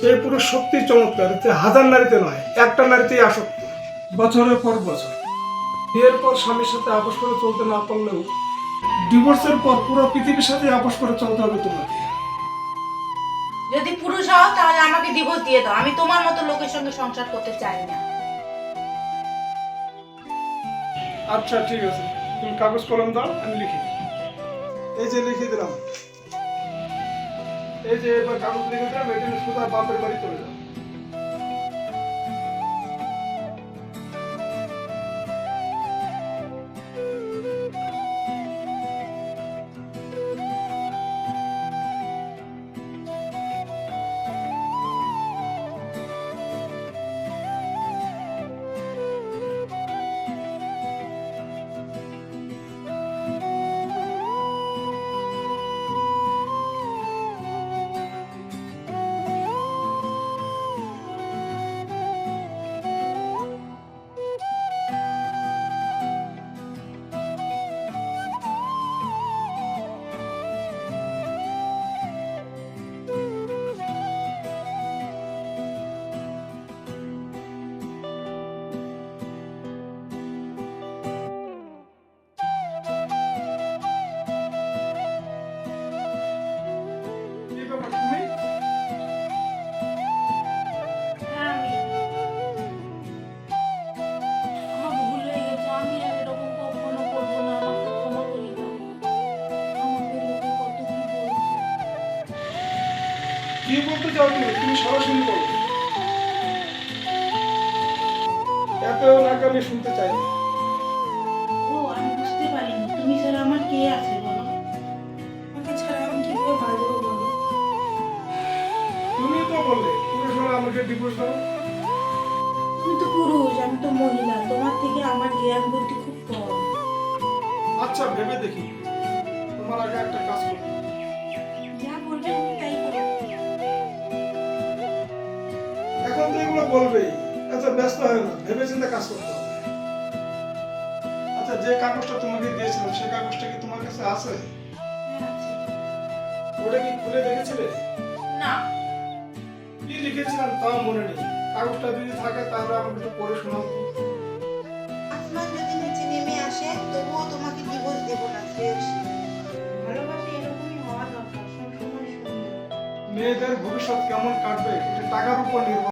সেই পুরুষ সত্যি চমৎকার হাজার নারীতে নয় একটা নারীতেই আসক্ত। বছরের পর বছর। বিয়ের পর স্বামীর সাথে আপোষ করে চলতে না পারলেও ডিভোর্সের পর পুরো পৃথিবীর সাথে আপোষ করে চলতে হবে তোমাকে। যদি পুরুষ হও তাহলে আমাকে ডিভোর্স দিয়ে দাও। আমি তোমার মতো লোকের সঙ্গে সংসার করতে চাই না। আচ্ছা ঠিক আছে। তুমি কাগজ কলম দাও আমি লিখি এই যে লিখে দিলাম। এই যে এবার কাগজ লিখে দিলাম এটা সোজা বাপের বাড়ি চলে যাও কি বলতে চাও তুমি? তুমি সরাসরি বলো। এত নাকি আমি শুনতে চাই না। ও আমি বুঝতে পারিনি। তুমি ছাড়া আমার কে আছে বলো? আমাকে ছাড়া আমি কি করে বাঁচবো বলো? তুমি তো বললে পুরুষ হলে আমাকে ডিভোর্স দাও তুমি তো পুরুষ আমি তো মহিলা। তোমার থেকে আমার জ্ঞান বুদ্ধি খুব কম। আচ্ছা ভেবে দেখি। তোমার আগে একটা কাজ করতে যা বলবে আমি তাই বলবেই। আচ্ছা ব্যস্ত হয় না ভেবে চিন্তে কাজ করতে হবে। আচ্ছা যে কাগজটা তোমাকে দিয়েছিলাম সেই কাগজটা কি তোমার কাছে আছে? হ্যাঁ, ওটা কি খুলে দেখেছিলে? না। কি লিখেছিলাম তাও মনে নেই। কাগজটা যদি থাকে তাহলে আমাকে একটু পড়ে শোনাও। আসমান যদি নিচে নেমে আসে তবুও তোমাকে ডিভোর্স দেবো না শ্রেয়সী ভালোবাসা এরকমই হওয়া দরকার মেয়েদের ভবিষ্যৎ কেমন কাটবে এটা টাকার উপর নির্ভর